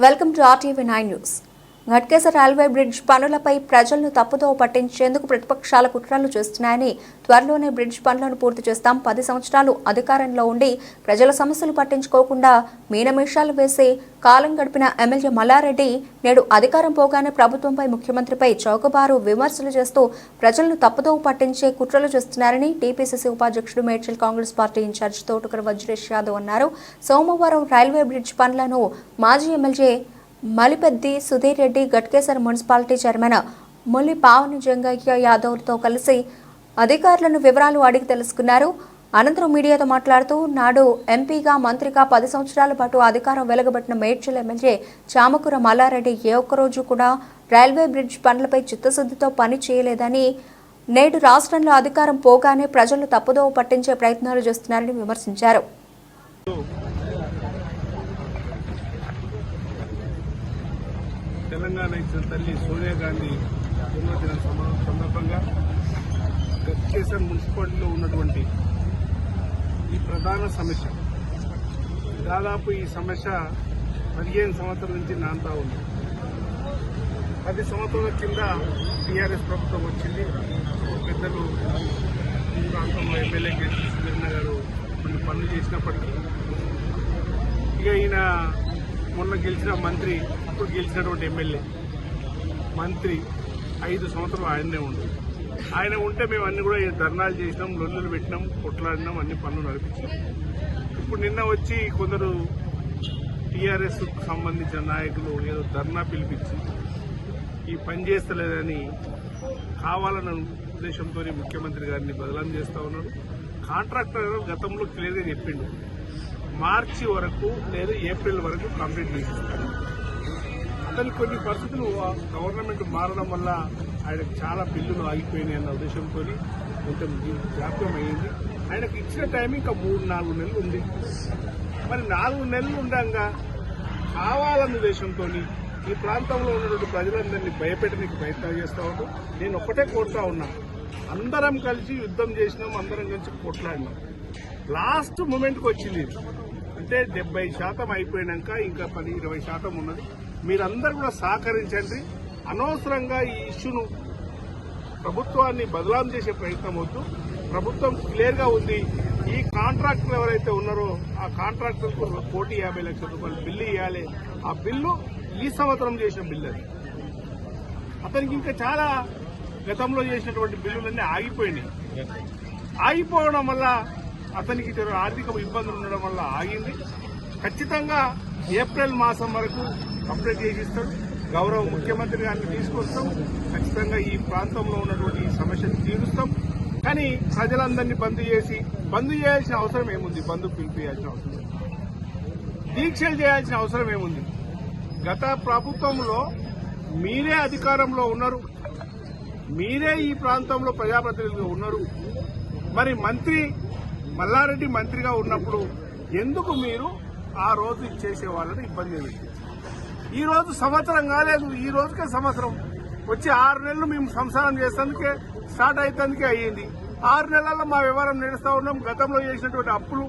Welcome to RTV nine news Ghatkesar railway bridge పనులపై ప్రజలను తప్పుదో పట్టించేందుకు ప్రతిపక్షాల కుట్రలు చేస్తున్నాయని త్వరలోనే బ్రిడ్జ్ పనులను పూర్తి చేస్తాం పది సంవత్సరాలు అధికారంలో ఉండి ప్రజల సమస్యలు పట్టించుకోకుండా మీనమేషాలు వేసి కాలం గడిపిన ఎమ్మెల్యే మల్లారెడ్డి నేడు అధికారం పోగానే ప్రభుత్వంపై ముఖ్యమంత్రిపై చౌకబారు విమర్శలు చేస్తూ ప్రజలను తప్పుదో పట్టించే కుట్రలు చేస్తున్నారని టీపీసీసీ ఉపాధ్యక్షుడు మేడ్చల్ కాంగ్రెస్ పార్టీ ఇన్ఛార్జ్ తోటకర వజ్రేష్ యాదవ్ అన్నారు. సోమవారం రైల్వే బ్రిడ్జ్ పనులను మాజీ MLA Malipeddi Sudheer Reddy Ghatkesar municipality chairman Mulli Pavana Jangaiah యాదవ్తో కలిసి అధికారులను వివరాలు అడిగి తెలుసుకున్నారు. అనంతరం మీడియాతో మాట్లాడుతూ నాడు ఎంపీగా మంత్రిగా పది సంవత్సరాల పాటు అధికారం వెలగబట్టిన మేడ్చల్ ఎమ్మెల్యే చామకూర మల్లారెడ్డి ఏ ఒక్కరోజు కూడా రైల్వే బ్రిడ్జ్ పనులపై చిత్తశుద్ధితో పని చేయలేదని నేడు రాష్ట్రంలో అధికారం పోగానే ప్రజలు తప్పుదోవ పట్టించే ప్రయత్నాలు చేస్తున్నారని విమర్శించారు. తెలంగాణ ఇచ్చిన తల్లి సోనియా గాంధీ జన్మదిన సందర్భంగా గట్కేసర్ మున్సిపాలిటీలో ఉన్నటువంటి ఈ ప్రధాన సమస్య. దాదాపు ఈ సమస్య పదిహేను సంవత్సరాల నుంచి నాంతా ఉంది. పది సంవత్సరాల కింద టీఆర్ఎస్ ప్రభుత్వం వచ్చింది. పెద్దలు ఈ ప్రాంతంలో ఎమ్మెల్యే కేసీ గారు కొన్ని పనులు చేసినప్పటికీ ఇక ఈయన మొన్న గెలిచిన మంత్రి ఇప్పుడు గెలిచినటువంటి ఎమ్మెల్యే. మంత్రి ఐదు సంవత్సరాలు ఆయనే ఉండదు ఆయన ఉంటే మేము అన్ని కూడా ధర్నాలు చేసినాం లొల్లులు పెట్టినాం కొట్లాడినాం అన్ని పనులు నడిపించినాం. ఇప్పుడు నిన్న వచ్చి కొందరు టీఆర్ఎస్ సంబంధించిన నాయకులు ఏదో ధర్నా పిలిపించి ఈ పని చేస్తలేదని కావాలన్న ఉద్దేశంతో ముఖ్యమంత్రి గారిని బదలాం చేస్తా ఉన్నాడు కాంట్రాక్టర్ గతంలో క్లియర్గా చెప్పిండు. మార్చి వరకు లేదా ఏప్రిల్ వరకు కంప్లీట్ చేసిస్తారు. అతని కొన్ని పరిస్థితులు గవర్నమెంట్ మారడం వల్ల ఆయనకు చాలా బిల్లులు ఆగిపోయినాయి అన్న ఉద్దేశంతో కొంచెం జాప్యం అయ్యింది ఆయనకు ఇచ్చిన టైం ఇంకా మూడు నాలుగు నెలలు ఉంది. మరి నాలుగు నెలలు ఉండగా కావాలన్న ఉద్దేశంతో ఈ ప్రాంతంలో ఉన్నటువంటి ప్రజలందరినీ భయపెట్టడానికి ప్రయత్నం చేస్తా ఉంటూ నేను ఒక్కటే కోరుతా ఉన్నా అందరం కలిసి యుద్ధం చేసినాం అందరం కలిసి కొట్లాడినాం. లాస్ట్ మూమెంట్కి వచ్చింది. అంటే డెబ్బై శాతం అయిపోయినాక ఇంకా పది ఇరవై శాతం ఉన్నది. మీరందరూ కూడా సహకరించండి. అనవసరంగా ఈ ఇష్యూను ప్రభుత్వాన్ని బదలాం చేసే ప్రయత్నం వద్దు. ప్రభుత్వం క్లియర్గా ఉంది. ఈ కాంట్రాక్టర్ ఎవరైతే ఉన్నారో ఆ కాంట్రాక్టర్ కోటి యాభై లక్షల రూపాయలు బిల్లు ఇవ్వాలి ఆ బిల్లు ఈ సంవత్సరం చేసిన బిల్లు అది. అతనికి ఇంకా చాలా గతంలో చేసినటువంటి బిల్లులన్నీ ఆగిపోయినాయి. ఆగిపోవడం వల్ల అతనికి ఆర్థిక ఇబ్బందులు ఉండడం వల్ల ఆగింది. ఖచ్చితంగా ఏప్రిల్ మాసం వరకు కంప్లీట్ చేసిస్తాడు గౌరవ ముఖ్యమంత్రి గారిని తీసుకొస్తాం. ఖచ్చితంగా ఈ ప్రాంతంలో ఉన్నటువంటి సమస్యను తీరుస్తాం. కానీ ప్రజలందరినీ బంద్ చేసి బంద్ చేయాల్సిన అవసరం ఏముంది? బంద్ పిలిపియాల్సిన అవసరం దీక్షలు చేయాల్సిన అవసరం ఏముంది? గత ప్రభుత్వంలో మీరే అధికారంలో ఉన్నారు. మీరే ఈ ప్రాంతంలో ప్రజాప్రతినిధులుగా ఉన్నారు. మరి మంత్రి మల్లారెడ్డి మంత్రిగా ఉన్నప్పుడు ఎందుకు మీరు ఆ రోజు ఇచ్చేసే వాళ్ళని ఇబ్బంది ఈ రోజు సంవత్సరం కాలేదు ఈ రోజుకే సంవత్సరం. వచ్చి ఆరు నెలలు మేము సంసారం చేసేందుకే స్టార్ట్ అయ్యేందుకే అయ్యింది. ఆరు నెలల్లో మా వ్యవహారం నడుస్తూ ఉన్నాం గతంలో చేసినటువంటి అప్పులు.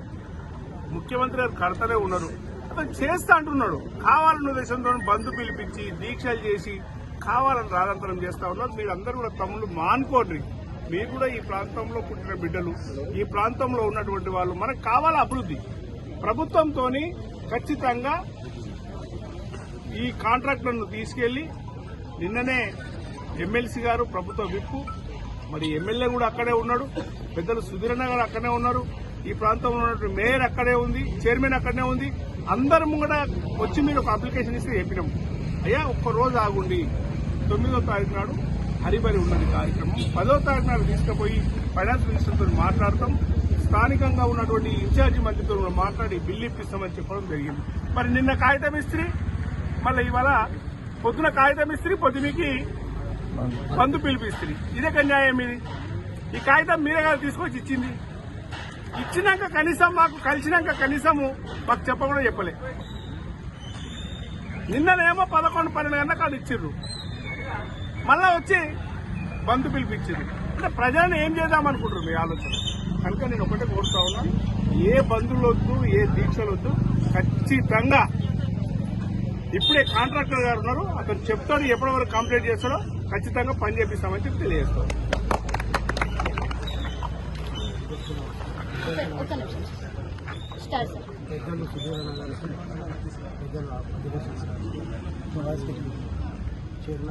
ముఖ్యమంత్రి గారు కడతనే ఉన్నారు. అతను చేస్తా అంటున్నాడు. కావాలన్న ఉద్దేశంతో బంధు పిలిపించి దీక్షలు చేసి కావాలని రాదంతరం చేస్తా ఉన్నారు. మీరందరూ కూడా తమ్ముళ్ళు మానుకోండి. మీరు కూడా ఈ ప్రాంతంలో పుట్టిన బిడ్డలు ఈ ప్రాంతంలో ఉన్నటువంటి వాళ్ళు మనకు కావాల అభివృద్ధి. ప్రభుత్వంతో ఖచ్చితంగా ఈ కాంట్రాక్టర్ను తీసుకెళ్ళి నిన్ననే ఎమ్మెల్సీ గారు ప్రభుత్వ విప్పు మరి ఎమ్మెల్యే కూడా అక్కడే ఉన్నాడు పెద్దలు సుధీరణ గారు అక్కడే ఉన్నారు ఈ ప్రాంతంలో ఉన్నటువంటి మేయర్ అక్కడే ఉంది చైర్మన్ అక్కడనే ఉంది అందరం ముంగట వచ్చి మీరు ఒక అప్లికేషన్ ఇస్తే చెప్పినాం. అయ్యా ఒక్క రోజు ఆగుండి. తొమ్మిదో తారీఖు నాడు హరిబరి ఉన్నది కార్యక్రమం. పదో తారీఖున తీసుకుపోయి ఫైనాన్స్ మినిస్టర్తో మాట్లాడతాం. స్థానికంగా ఉన్నటువంటి ఇన్ఛార్జి మంత్రితో మాట్లాడి బిల్లు ఇప్పిస్తామని చెప్పడం జరిగింది. మరి నిన్న కాగితం ఇస్త్రీ? మళ్ళీ ఇవాళ పొద్దున కాగితం ఇస్త్రీ పొద్దునికి బంధు పిలిపిస్తుంది ఇదే న్యాయం ఇది? ఈ కాగితం మీరే కాదు తీసుకొచ్చి ఇచ్చింది. ఇచ్చినాక కనీసం మాకు కలిసినాక కనీసము మాకు చెప్పకుండా చెప్పలే. నిన్ననేమో పదకొండు పన్నెండు గంటలకు అది ఇచ్చిర్రు. మళ్ళా వచ్చి బంధు పిలిపించింది. అంటే ప్రజలను ఏం చేద్దాం అనుకుంటారు మీ ఆలోచన? కనుక నేను ఒకటే కోరుతా ఉన్నా ఏ బంధువులు వద్దు ఏ దీక్షలు వద్దు ఖచ్చితంగా ఇప్పుడే కాంట్రాక్టర్ గారు ఉన్నారు అతను చెప్తాడు ఎప్పటి వరకు కంప్లీట్ చేస్తాడో ఖచ్చితంగా పని చేపిస్తామని చెప్పి తెలియజేస్తాం. సార్ ఒక్క నిమిషం. Start sir. పెద్దలు